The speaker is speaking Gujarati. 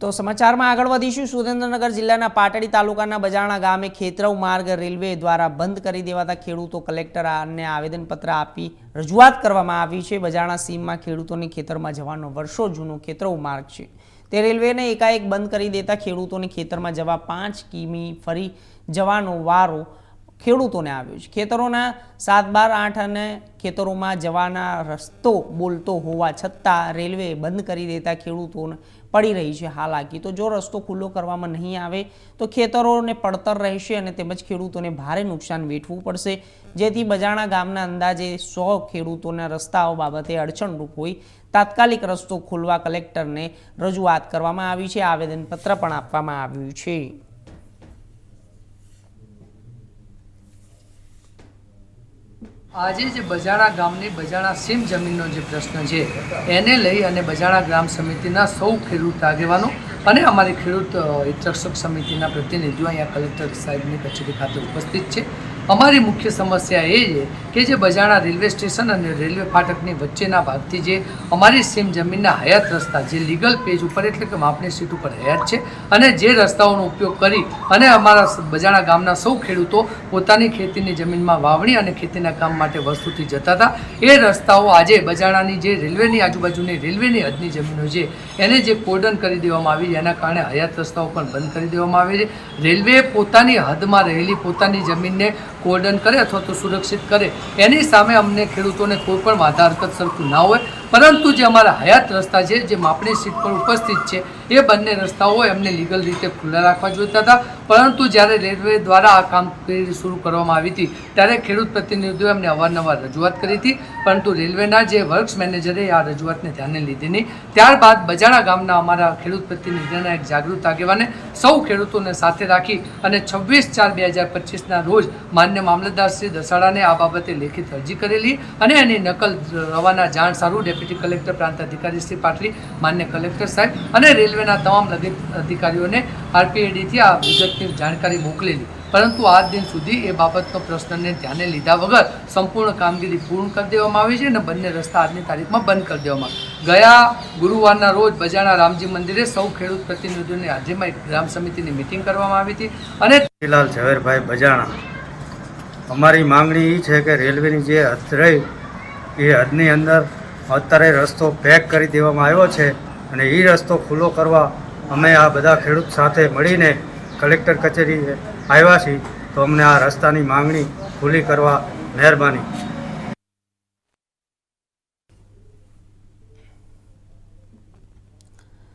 તો સમાચારમાં આગળ વધીશું. સુરેન્દ્રનગર જિલ્લાના પાટડી તાલુકાના બજાણા ગામે ખેતરવ માર્ગ રેલવે દ્વારા બંધ કરી દેવાતા ખેડૂતો કલેક્ટર અને આવેદનપત્ર આપી રજૂઆત કરવામાં આવી છે. બજાણા સીમમાં ખેડૂતોને ખેતરમાં જવાનો વર્ષો જૂનો ખેતરવ માર્ગ છે. તે રેલવેને એકાએક બંધ કરી દેતા ખેડૂતોને ખેતરમાં જવા પાંચ કિમી ફરી જવાનો વારો ખેડૂતોને આવ્યો છે. ખેતરોના સાત, બાર, આઠ અને ખેતરોમાં જવાના રસ્તો બોલતો હોવા છતાં રેલવે બંધ કરી દેતા ખેડૂતોને પડી રહી છે હાલાકી. તો જો રસ્તો ખુલ્લો કરવામાં નહીં આવે તો ખેતરોને પડતર રહેશે અને તેમજ ખેડૂતોને ભારે નુકસાન વેઠવું પડશે. જેથી બજાણા ગામના અંદાજે સો ખેડૂતોના રસ્તાઓ બાબતે અડચણરૂપ હોય તાત્કાલિક રસ્તો ખોલવા કલેક્ટરને રજૂઆત કરવામાં આવી છે. આવેદનપત્ર પણ આપવામાં આવ્યું છે. આજે જે બજાણા ગામની બજાણા સીમ જમીનનો જે પ્રશ્ન છે, એને લઈ અને બજાણા ગ્રામ સમિતિના સૌ ખેડૂત આગેવાનો અને અમારી ખેડૂત હિતરક્ષક સમિતિના પ્રતિનિધિઓ અહીંયા કલેક્ટર સાહેબની કચેરી ખાતે ઉપસ્થિત છે. અમારી મુખ્ય સમસ્યા એ છે કે જે બજાણા રેલવે સ્ટેશન અને રેલવે ફાટકની વચ્ચેના ભાગથી જે અમારી સીમ જમીનના હયાત રસ્તા, જે લીગલ પેજ ઉપર એટલે કે માપણી સીટ ઉપર હયાત છે અને જે રસ્તાઓનો ઉપયોગ કરી અને અમારા બજાણા ગામના સૌ ખેડૂતો પોતાની ખેતીની જમીનમાં વાવણી અને ખેતીના કામ માટે વસ્તુથી જતા હતા. એ રસ્તાઓ આજે બજાણાની જે રેલવેની આજુબાજુની રેલવેની હદની જમીનો છે, એને જે કોર્ડન કરી દેવામાં આવી છે, એના કારણે હયાત રસ્તાઓ પણ બંધ કરી દેવામાં આવે છે. રેલવે પોતાની હદમાં રહેલી પોતાની જમીનને કોર્ડન કરે અથવા તો સુરક્ષિત કરે. એની સામે અમને ખેડૂતોને કોઈ પણ વાધા, હરકત સરખું ના હોય. પરંતુ જે અમારા હયાત રસ્તા છે, જે માપણી સીટ પર ઉપસ્થિત છે, એ બંને રસ્તાઓ એમને લીગલ રીતે ખુલ્લા રાખવા જોઈતા હતા. પરંતુ જ્યારે રેલવે દ્વારા આ કામગીરી શરૂ કરવામાં આવી હતી, ત્યારે ખેડૂત પ્રતિનિધિઓએ એમને અવારનવાર રજૂઆત કરી હતી. પરંતુ રેલવેના જે વર્ક્સ મેનેજરે આ રજૂઆતને ધ્યાને લીધી નહીં. ત્યારબાદ બજાણા ગામના અમારા ખેડૂત પ્રતિનિધિના એક જાગૃત આગેવાને સૌ ખેડૂતોને સાથે રાખી અને છવ્વીસ ચાર બે હજાર પચીસના રોજ માન્ય મામલતદાર શ્રી દસાડાને આ બાબતે લેખિત અરજી કરેલી અને એની નકલ રવાના જાણ સારું ડેપ્યુટી કલેક્ટર પ્રાંત અધિકારી શ્રી પાટલી, માન્ય કલેક્ટર સાહેબ અને રેલવેના તમામ લગત અધિકારીઓને આરપીએડીથી આ વિગતની જાણકારી મોકલેલી પરંતુ આજ દિન સુધી એ બાબતનો પ્રશ્નને ધ્યાને લીધા વગર સંપૂર્ણ કામગીરી પૂર્ણ કરી દેવામાં આવી છે અને બંને રસ્તા આજની તારીખમાં બંધ કરી દેવામાં. ગયા ગુરુવારના રોજ બજાણા રામજી મંદિરે સૌ ખેડૂત પ્રતિનિધિઓની હાજરીમાં એક ગ્રામ સમિતિની મિટિંગ કરવામાં આવી હતી અને લાલ ઝવેરભાઈ બજાણા, અમારી માંગણી એ છે કે રેલવેની જે હદ રહી એ હદની અંદર અત્યારે રસ્તો પેક કરી દેવામાં આવ્યો છે અને એ રસ્તો ખુલ્લો કરવા અમે આ બધા ખેડૂત સાથે મળીને કલેક્ટર કચેરી આવ્યા છીએ. તો અમને આ રસ્તાની માંગણી ખુલ્લી કરવા મહેરબાની.